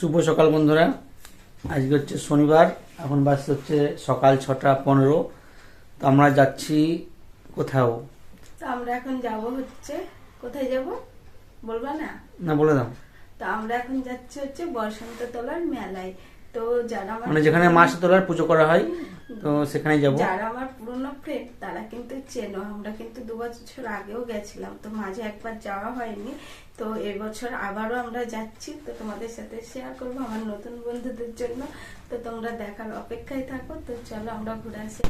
শুভ সকাল বন্ধুরা। আজকে হচ্ছে শনিবার এখন বাস হচ্ছে সকাল ছটা পনেরো। তো আমরা যাচ্ছি কোথাও? তো আমরা এখন যাব হচ্ছে কোথায় যাব? বলবা না? না বলে দাও। তো আমরা এখন যাচ্ছি হচ্ছে বসন্ত তলার মেলায়। তো যারা আমার মানে যেখানে মাস তোলার পুজো করা হয় তো সেখানে যাব। যারা আমার পুরনো ফ্রেন্ড তারা কিন্তু চেনো। আমরা কিন্তু দু বছর আগেও গেছিলাম তো মাঝে একবার যাওয়া হয়নি। তো এবছর আবারও আমরা যাচ্ছি, তো তোমাদের সাথে শেয়ার করব আমার নতুন বন্ধুদের জন্য। তো তোমরা দেখার অপেক্ষায় থাকো, তো চলো আমরা ঘুরে আসি।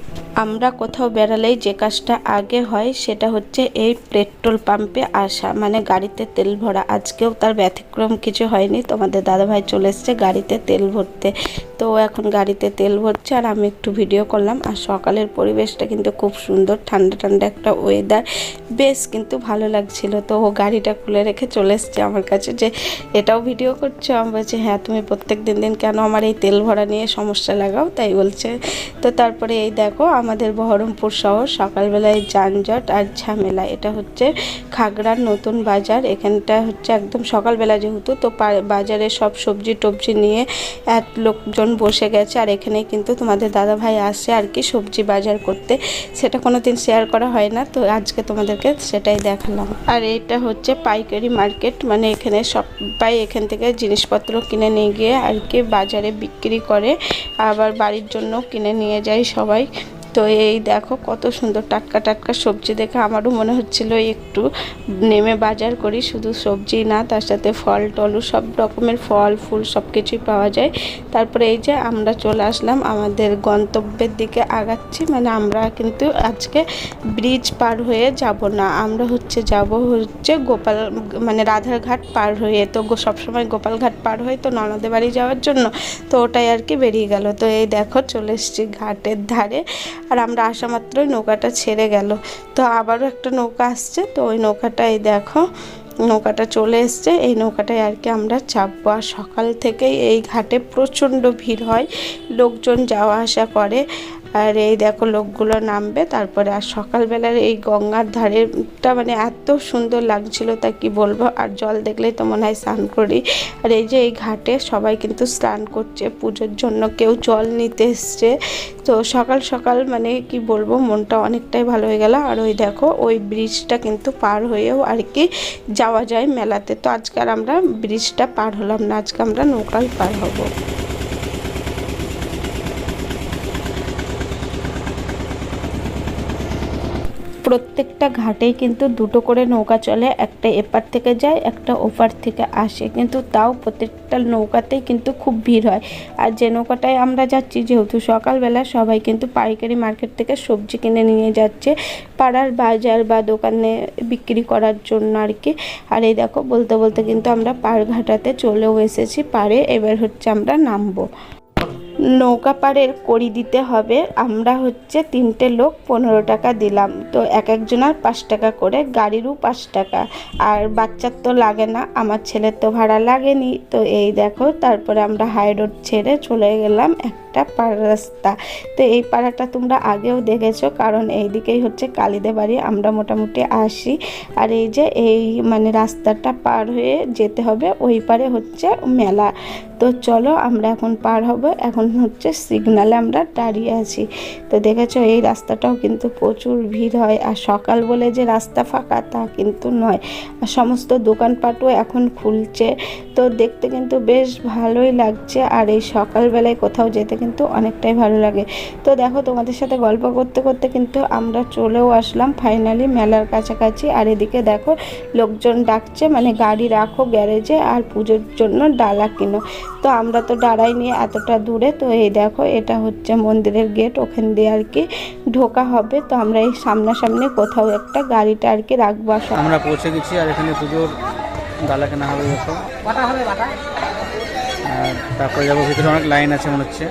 আমরা কোথাও বেড়ালেই যে কাজটা আগে হয়, সেটা হচ্ছে এই পেট্রোল পাম্পে আসা। মানে গাড়িতে তেল ভরা। আজকেও তার ব্যতিক্রম কিছু হয়নি। তোমাদের দাদাভাই চলে এসছে গাড়িতে তেল ভরতে। তো এখন গাড়িতে তেল ভরছে আর আমি একটু ভিডিও করলাম। আর সকালের পরিবেশটা কিন্তু খুব সুন্দর। ঠান্ডা ঠান্ডা একটা ওয়েদার বেশ কিন্তু ভালো লাগছিল। তো ও গাড়িটা খুলে রেখে চলে এসছে আমার কাছে যে, এটাও ভিডিও করছ? আমি বলছি হ্যাঁ তুমি প্রত্যেক দিন দিন কেন আমার এই তেল ভরা নিয়ে সমস্যা লাগাও? তাই বলছে। তো তারপরে এই দেখো, আমাদের বহরমপুর শহর সকালবেলায় যানজট আর ঝামেলা। এটা হচ্ছে খাগড়ার নতুন বাজার। এখানটা হচ্ছে একদম সকালবেলা যেহেতু, তো বাজারে সব সবজি টবজি নিয়ে এক লোকজন বসে গেছে। আর এখানে কিন্তু তোমাদের দাদা ভাই আসে আর কি সবজি বাজার করতে। সেটা কোনো দিন শেয়ার করা হয় না। তো আজকে তোমাদেরকে সেটাই দেখালাম। আর এটা হচ্ছে পাইকারি মার্কেট। মানে এখানে সবাই এখান থেকে জিনিসপত্র কিনে নিয়ে গিয়ে আর কি বাজারে বিক্রি করে, আবার বাড়ির জন্য কিনে নিয়ে যায় সবাই। তো এই দেখো কত সুন্দর টাটকা টাটকা সবজি দেখে আমারও মনে হচ্ছিল একটু নেমে বাজার করি, শুধু সবজি না, তার সাথে ফল টলু সব রকমের ফল, ফুল সব কিছুই পাওয়া যায়। তারপরে এই যে আমরা চলে আসলাম আমাদের গন্তব্যের দিকে আগাচ্ছি মানে আমরা কিন্তু আজকে ব্রিজ পার হয়ে যাব না, আমরা হচ্ছে যাব হচ্ছে গোপাল মানে রাধারঘাট পার হয়ে। তো সবসময় গোপালঘাট পার হয়ে তো ননদে বাড়ি যাওয়ার জন্য, তো ওটাই আর কি বেরিয়ে গেল। তো এই দেখো চলে এসেছি ঘাটের ধারে। আর আমরা আসা মাত্রই নৌকাটা ছেড়ে গেল। তো আবারও একটা নৌকা আসছে। তো ওই নৌকাটাই দেখো, নৌকাটা চলে এসছে। এই নৌকাটায় আর কি আমরা চাপবো। আর সকাল থেকেই এই ঘাটে প্রচণ্ড ভিড় হয়। লোকজন যাওয়া আসা করে। আর এই দেখো লোকগুলো নামবে, তারপরে আর সকালবেলার এই গঙ্গার ধারেটা মানে এত সুন্দর লাগছিল তা কি বলব? আর জল দেখলেই তো মনে হয় স্নান করি। আর এই যে এই ঘাটে সবাই কিন্তু স্নান করছে, পুজোর জন্য কেউ জল নিতে এসছে। তো সকাল সকাল মানে কি বলব, মনটা অনেকটাই ভালো হয়ে গেল। আর ওই দেখো, ওই ব্রিজটা কিন্তু পার হয়েও আর কি যাওয়া যায় মেলাতে। তো আজকে আর আমরা ব্রিজটা পার হলাম না, আজকে আমরা নৌকায় পার হব। প্রত্যেকটা ঘাটেই কিন্তু দুটো করে নৌকা চলে, একটা এপার থেকে যায়, একটা ওপার থেকে আসে। কিন্তু তাও প্রত্যেকটা নৌকাতেই কিন্তু খুব ভিড় হয়। আর যে নৌকাটায় আমরা যাচ্ছি, যেহেতু সকালবেলা সবাই কিন্তু পাইকারি মার্কেট থেকে সবজি কিনে নিয়ে যাচ্ছে পাড়ার বাজার বা দোকানে বিক্রি করার জন্য আর কি। আর এই দেখো, বলতে বলতে কিন্তু আমরা পাড় ঘাটাতে চলেও এসেছি, পাড়ে। এবার হচ্ছে আমরা নামবো। নৌকা পাড়ের করি দিতে হবে। আমরা হচ্ছে তিনটে লোক পনেরো টাকা দিলাম। তো এক একজনার পাঁচ টাকা করে, গাড়িরও পাঁচ টাকা। আর বাচ্চার তো লাগে না, আমার ছেলের তো ভাড়া লাগেনি। তো এই দেখো, তারপরে আমরা হাই রোড ছেড়ে চলে গেলাম একটা রাস্তা তো এই পাড়াটা তোমরা আগেও দেখেছ, কারণ এই দিকেই হচ্ছে কালিদে বাড়ি, আমরা মোটামুটি আসি। আর এই যে এই মানে রাস্তাটা পার হয়ে যেতে হবে, ওই পারে হচ্ছে মেলা। তো চলো আমরা এখন পার হব, এখন হচ্ছে সিগনালে আমরা দাঁড়িয়ে আছি। তো দেখেছ এই রাস্তাটাও কিন্তু প্রচুর ভিড় হয়, আর সকাল বলে যে রাস্তা ফাঁকা তা কিন্তু নয়। আর সমস্ত দোকানপাটও এখন খুলছে, তো দেখতে কিন্তু বেশ ভালোই লাগছে। আর এই সকালবেলায় কোথাও যেতে কিন্তু অনেকটাই ভালো লাগে। তো দেখো তোমাদের সাথে গল্প করতে করতে কিন্তু আমরা চলেও আসলাম ফাইনালি মেলার কাছাকাছি। আর এদিকে দেখো লোকজন ডাকছে মানে গাড়ি রাখো গ্যারেজে আর পুজোর জন্য ডালা কিনো। তো আমরা তো দাঁড়াই নিয়ে এতটা দূরে তো এই দেখো এটা হচ্ছে মন্দিরের গেট ওখান দিয়ে আর কি ঢোকা হবে। তো আমরা এই সামনাসামনি কোথাও একটা গাড়িটা আর কি রাখব আর আমরা পৌঁছে গেছি আর এখানে পুজোর ডালা কেনা হবে দেখো। তারপরে যাব ভিতরে অনেক লাইন আছে মনে হচ্ছে।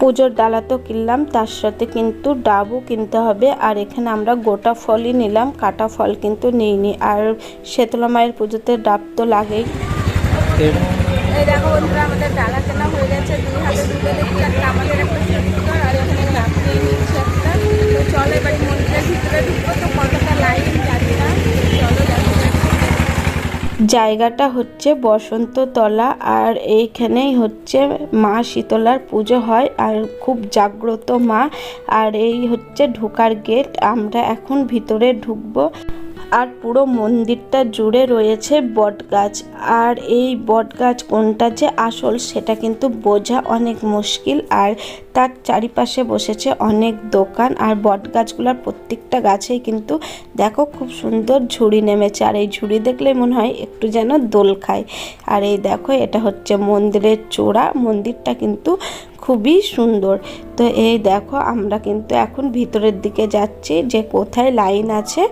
পুজোর ডালা তো কিনলাম তার সাথে কিন্তু ডাবও কিনতে হবে। আর এখানে আমরা গোটা ফলই নিলাম কাটা ফল কিন্তু নিইনি। আর শেতলা মায়ের পুজোতে ডাব তো লাগেই। এই দেখো বন্ধুরা আমাদের ডালা কেনা হয়ে গেছে দুই হাতে দুটো দেখি আমাদের একটা সুন্দর আর এখানে ডাব নিয়ে নিচ্ছে একটা তো চলো এবার মন্দিরের ভিতরে ঢুকবো তো কতটা লাইন জানি না চলো দেখো জায়গাটা হচ্ছে বসন্ততলা আর এইখানেই হচ্ছে মা শীতলার পুজো হয় আর খুব জাগ্রত মা। আর এই হচ্ছে ঢোকার গেট আমরা এখন ভিতরে ঢুকবো। আর পুরো মন্দিরটা জুড়ে রয়েছে বটগাছ। আর এই বটগাছ কোনটা যে আসল সেটা কিন্তু বোঝা অনেক মুশকিল। আর তার চারিপাশে বসেছে অনেক দোকান। আর বট গাছগুলোর প্রত্যেকটা গাছেই কিন্তু দেখো খুব সুন্দর ঝুড়ি নেমেছে। আর এই ঝুড়ি দেখলে মনে হয় একটু যেন দোল খায়। আর এই দেখো এটা হচ্ছে মন্দিরের চূড়া। মন্দিরটা কিন্তু খুবই সুন্দর। তো এই দেখো, আমরা কিন্তু এখন ভিতরের দিকে যাচ্ছি, যে কোথায় লাইন আছে,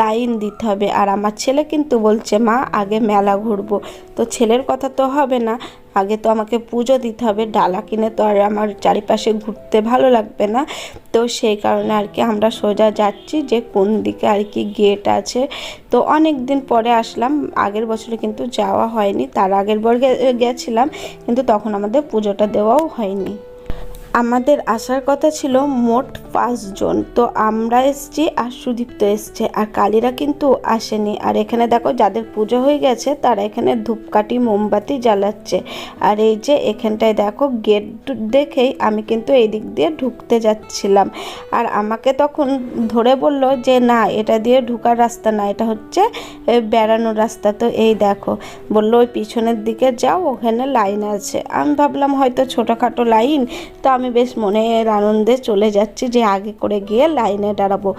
লাইন দিতে হবে। আর আমার ছেলে কিন্তু বলছে, মা, আগে মেলা ঘুরবো। তো ছেলের কথা তো হবে না। আগে তো আমাকে পুজো দিতে হবে, ডালা কিনে তো আর আমার চারিপাশে ঘুরতে ভালো লাগবে না। তো সেই কারণে আর কি আমরা সোজা যাচ্ছি যে কোন দিকে আর কি গেট আছে। তো অনেক দিন পরে আসলাম, আগের বছরে কিন্তু যাওয়া হয়নি, তার আগের বার গেছিলাম, কিন্তু তখন আমাদের পুজোটা দেওয়াও হয়নি। আমাদের আসার কথা ছিল মোট পাঁচজন। তো আমরা এসছি আর সুদীপ্ত এসছে আর কালীরা কিন্তু আসেনি। আর এখানে দেখো যাদের পুজো হয়ে গেছে, তারা এখানে ধূপকাঠি, মোমবাতি জ্বালাচ্ছে। আর এই যে এখানটায় দেখো গেট দেখেই আমি কিন্তু এই দিক দিয়ে ঢুকতে যাচ্ছিলাম। আর আমাকে তখন ধরে বলল যে, না, এটা দিয়ে ঢুকার রাস্তা না, এটা হচ্ছে বেড়ানোর রাস্তা। তো এই দেখো বলল, ওই পিছনের দিকে যাও, ওখানে লাইন আছে। আমি ভাবলাম হয়তো ছোটোখাটো লাইন, তো আমি বেশ মনের আনন্দে চলে যাচ্ছি যে আগে করে গিয়ে লাইনে দাঁড়াবো।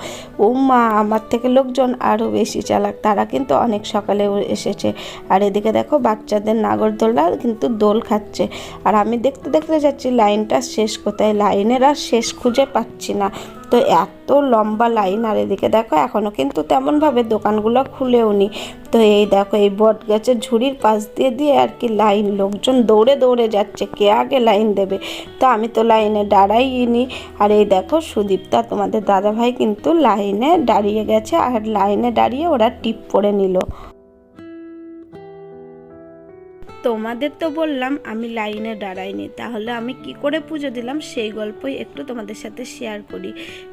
ও মা আমার থেকে লোকজন আরও বেশি চালাক, তারা কিন্তু অনেক সকালে এসেছে। আর এদিকে দেখো বাচ্চাদের নাগরদোলা কিন্তু দোল খাচ্ছে। আর আমি দেখতে দেখতে যাচ্ছি, লাইনটা শেষ কোথায়? লাইনের আর শেষ খুঁজে পাচ্ছি না। তো এত লম্বা লাইন, আর এদিকে দেখো এখনও কিন্তু তেমনভাবে দোকানগুলো খুলেও নি তো এই দেখো, এই বট গাছের ঝুড়ির পাশ দিয়ে দিয়ে আর কি লাইন, লোকজন দৌড়ে দৌড়ে যাচ্ছে, কে আগে লাইন দেবে? তো আমি তো লাইনে দাঁড়াইনি। আর এই দেখো, সুদীপ্তা, তোমাদের দাদাভাই কিন্তু লাইনে দাঁড়িয়ে গেছে, আর লাইনে দাঁড়িয়ে ওরা টিপ পরে নিল। তোমাদের তো বললাম আমি লাইনে দাঁড়াইনি, তাহলে আমি কি করে পুজো দিলাম সেই গল্পই একটু তোমাদের সাথে শেয়ার করি।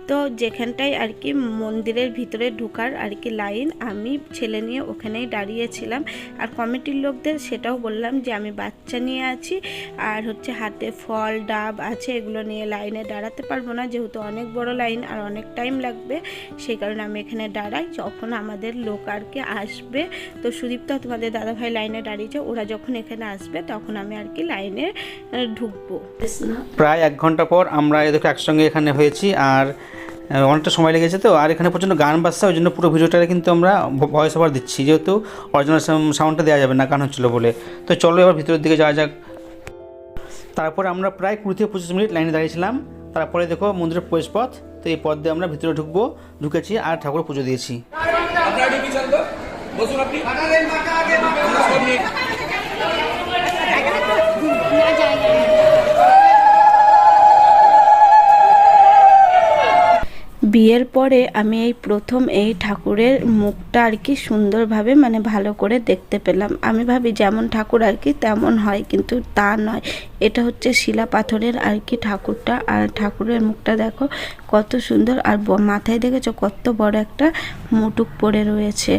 তো যেখানটায় আর কি মন্দিরের ভিতরে ঢুকার আর কি লাইন, আমি ছেলে নিয়ে ওখানেই দাঁড়িয়েছিলাম। আর কমিটির লোকদের সেটাও বললাম যে আমি বাচ্চা নিয়ে আছি, আর হচ্ছে হাতে ফল, ডাব আছে, এগুলো নিয়ে লাইনে দাঁড়াতে পারব না, যেহেতু অনেক বড় লাইন আর অনেক টাইম লাগবে, সেই কারণে আমি এখানে দাঁড়াই, যখন আমাদের লোক আর কি আসবে। তো সুদীপ্তা, তোমাদের দাদাভাই লাইনে দাঁড়িয়েছে, ওরা যখন এখানে আসবে তখন আমি আর কি লাইনে ঢুকবো। প্রায় এক ঘণ্টা পর আমরা এদেরকে একসঙ্গে এখানে হয়েছি আর অনেকটা সময় লেগেছে তো আর এখানে প্রচণ্ড গান বাজছে ওই জন্য পুরো ভিডিওটা কিন্তু আমরা ভয়েস ওভার দিচ্ছি যেহেতু অরিজিনাল সাউন্ডটা দেওয়া যাবে না গান হচ্ছিল বলে। তো চলো এবার ভিতরের দিকে যাওয়া যাক। তারপরে আমরা প্রায় কুড়ি থেকে পঁচিশ মিনিট লাইনে দাঁড়িয়েছিলাম তারপরে দেখো মন্দিরের প্রবেশ পথ তো এই পথ দিয়ে আমরা ভিতরে ঢুকবো ঢুকেছি আর ঠাকুর পুজো দিয়েছি। বিয়ের পরে আমি এই প্রথম এই ঠাকুরের মুখটা আর কি সুন্দরভাবে মানে ভালো করে দেখতে পেলাম। আমি ভাবি যেমন ঠাকুর আর কি তেমন হয়, কিন্তু তা নয়। এটা হচ্ছে শিলা পাথরের আর কি ঠাকুরটা। আর ঠাকুরের মুখটা দেখো কত সুন্দর আর মাথায় দেখেছ কত বড় একটা মুটুক পড়ে রয়েছে।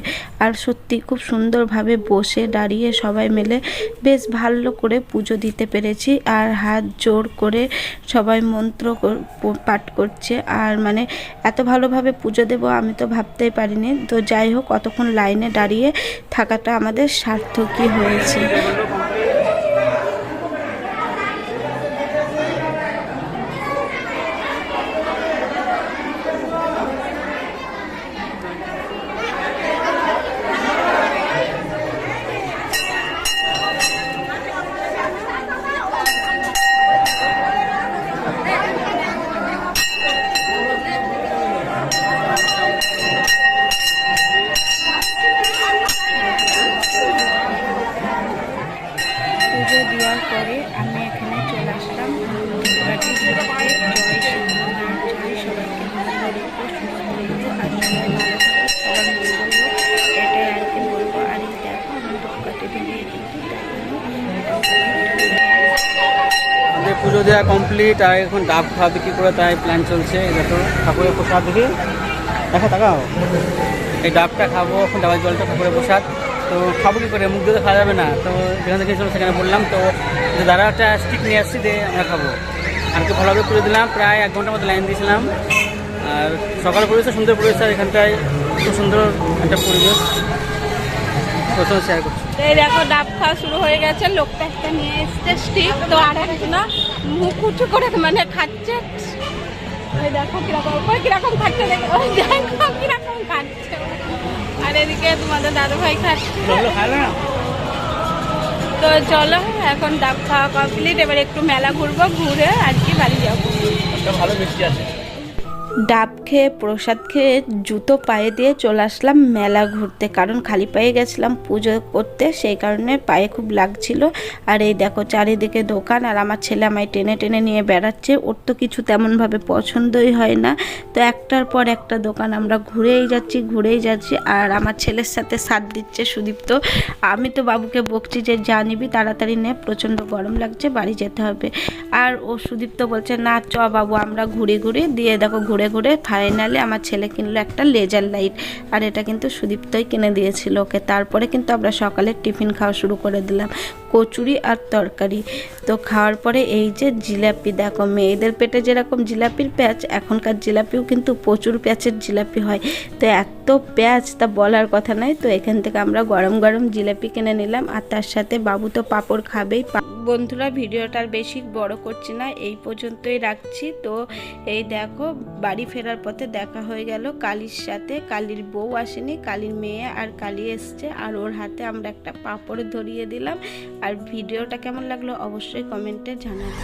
আর সত্যি খুব সুন্দরভাবে বসে দাঁড়িয়ে সবাই মিলে বেশ ভালো করে পুজো দিতে পেরেছি। আর হাত জোর করে সবাই মন্ত্র পাঠ করছে। আর মানে এত ভালোভাবে পুজো দেবো আমি তো ভাবতেই পারিনি। তো যাই হোক কতক্ষণ লাইনে দাঁড়িয়ে থাকাটা আমাদের সার্থকই হয়েছে। দেওয়া কমপ্লিট আর এখন ডাব খাওয়া বিক্রি করে তাই প্ল্যান চলছে। এই দেখো, ঠাকুরের প্রসাদ দেখি। দেখা, তাকাও। এই ডাবটা খাব, এখন ডাবের জলটা ঠাকুরের প্রসাদ। তো খাব কি করে? মুখ দিয়ে তো খাওয়া যাবে না। তো যেখান থেকে ছিল সেখানে বললাম, তো দাদা একটা স্টিক নিয়ে আসছি দিয়ে আমরা খাব। আর কি ভালোভাবে করে দিলাম, প্রায় এক ঘণ্টার মতো লাইন দিয়েছিলাম। আর সকাল পরিবেশ সুন্দর পরিবেশ, আর এখানটায় খুব সুন্দর একটা পরিবেশ। শেয়ার করছি। এই দেখো, ডাব খাওয়া শুরু হয়ে গেছে। লোকটা একটা নিয়ে এসছে স্টিক তো আর একজনা মুখ উঁচু করে মানে খাচ্ছে। ওই দেখো কীরকম ওই কীরকম খাচ্ছে দেখো ওই দেখো কীরকম খাচ্ছে। আর এদিকে তোমাদের দাদু ভাই খাচ্ছে তো চলো এখন ডাব খাওয়া কমপ্লিট এবার একটু মেলা ঘুরবো ঘুরে আজকে বাড়ি যাব। ভালো মিষ্টি আছে। ডাব খেয়ে, প্রসাদ খেয়ে জুতো পায়ে দিয়ে চলে আসলাম মেলা ঘুরতে। কারণ খালি পায়ে গেছিলাম পুজো করতে, সেই কারণে পায়ে খুব লাগছিল। আর এই দেখো চারিদিকে দোকান, আর আমার ছেলে আমায় টেনে টেনে নিয়ে বেড়াচ্ছে। ওর তো কিছু তেমনভাবে পছন্দই হয় না। তো একটার পর একটা দোকান আমরা ঘুরেই যাচ্ছি ঘুরেই যাচ্ছি। আর আমার ছেলের সাথে সাথ দিচ্ছে সুদীপ্ত আমি তো বাবুকে বকছি যে, যা নিবি, তাড়াতাড়ি নে, প্রচণ্ড গরম লাগছে, বাড়ি যেতে হবে। আর ও সুদীপ্ত বলছে, না, চ বাবু, আমরা ঘুরে ঘুরে দিয়ে দেখো, ঘুরে ঘুরে ঘুরে ফাইনালি আমার ছেলে কিনলো একটা লেজার লাইট আর এটা কিন্তু সুদীপ্তই কিনে দিয়েছিল ওকে। তারপরে কিন্তু আমরা সকালে টিফিন খাওয়া শুরু করে দিলাম। কচুরি আর তরকারি। তো খাওয়ার পরে এই যে জিলাপি, দেখো মেয়েদের পেটে যেরকম জিলাপির প্যাচ, এখনকার জিলাপিও কিন্তু প্রচুর প্যাচের জিলাপি হয়। তো এত প্যাচ, তা বলার কথা নয়। তো এখান থেকে আমরা গরম গরম জিলাপি কিনে নিলাম। আর তার সাথে বাবু তো পাপড় খাবেই। বন্ধুরা, ভিডিওটা আর বেশি বড় করছি না, এই পর্যন্তই রাখছি। তো এই দেখো, বাড়ি ফেরার পথে দেখা হয়ে গেল কালির সাথে। কালির বউ আসেনি, কালির মেয়ে আর কালি এসছে। আর ওর হাতে আমরা একটা পাঁপড় ধরিয়ে দিলাম। আর ভিডিওটা কেমন লাগল অবশ্যই কমেন্টে জানাবে।